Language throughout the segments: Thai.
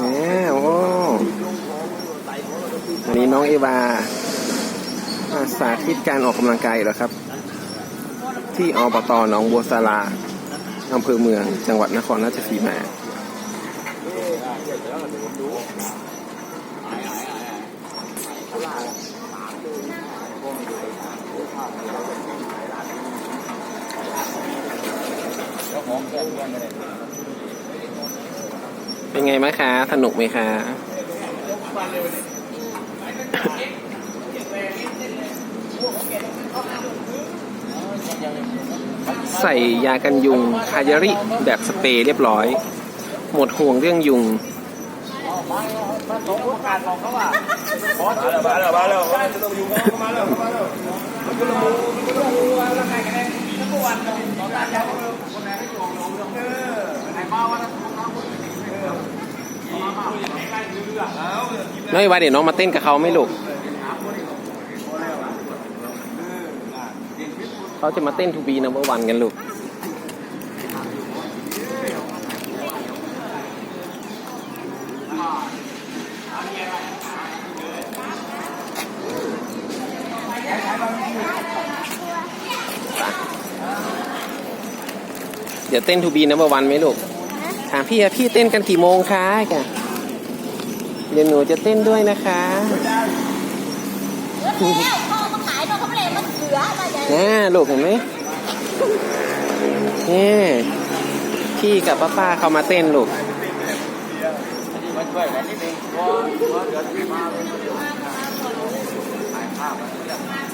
แหมโอ้อันนี้น้องเอวามาสาธิตการออกกำลังกายเหรอครับ ที่อบตหนองบัวสาราอำเภอเมือง จังหวัดนครราชสีมาเป็นไงไหมคะ สนุกไหมคะ ใส่ยากันยุงคายาริแบบสเปรย์เรียบร้อย หมดห่วงเรื่องยุง น้อยว่าเดี๋ยวน้องมาเต้นกับเขาไม่ลูกเขาจะมาเต้นทูบีนัมเบอร์วันกันลูกเดี๋ยวเต้นทูบีนัมเบอร์วันไหมลูกถามพี่อะพี่เต้นกันกี่โมงคะแก เดี๋ยวหนูจะเต้นด้วยนะคะพ่อมาขายนกเขาเลยมันเสือมาใหญ่น่าลูกเห็นไหมนี่พี่กับป้าป้าเขามาเต้นลูก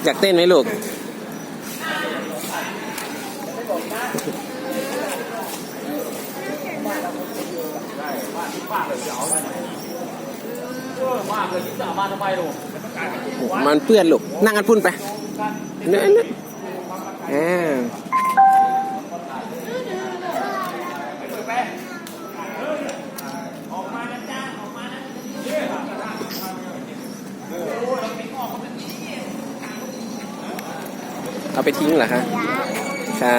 อยากเต้นไหมลูก มันเปื้อนลูกนั่งกันพุ่นไปเนื้อเนื้ออ่าเอาไปทิ้งเหรอคะค่ะ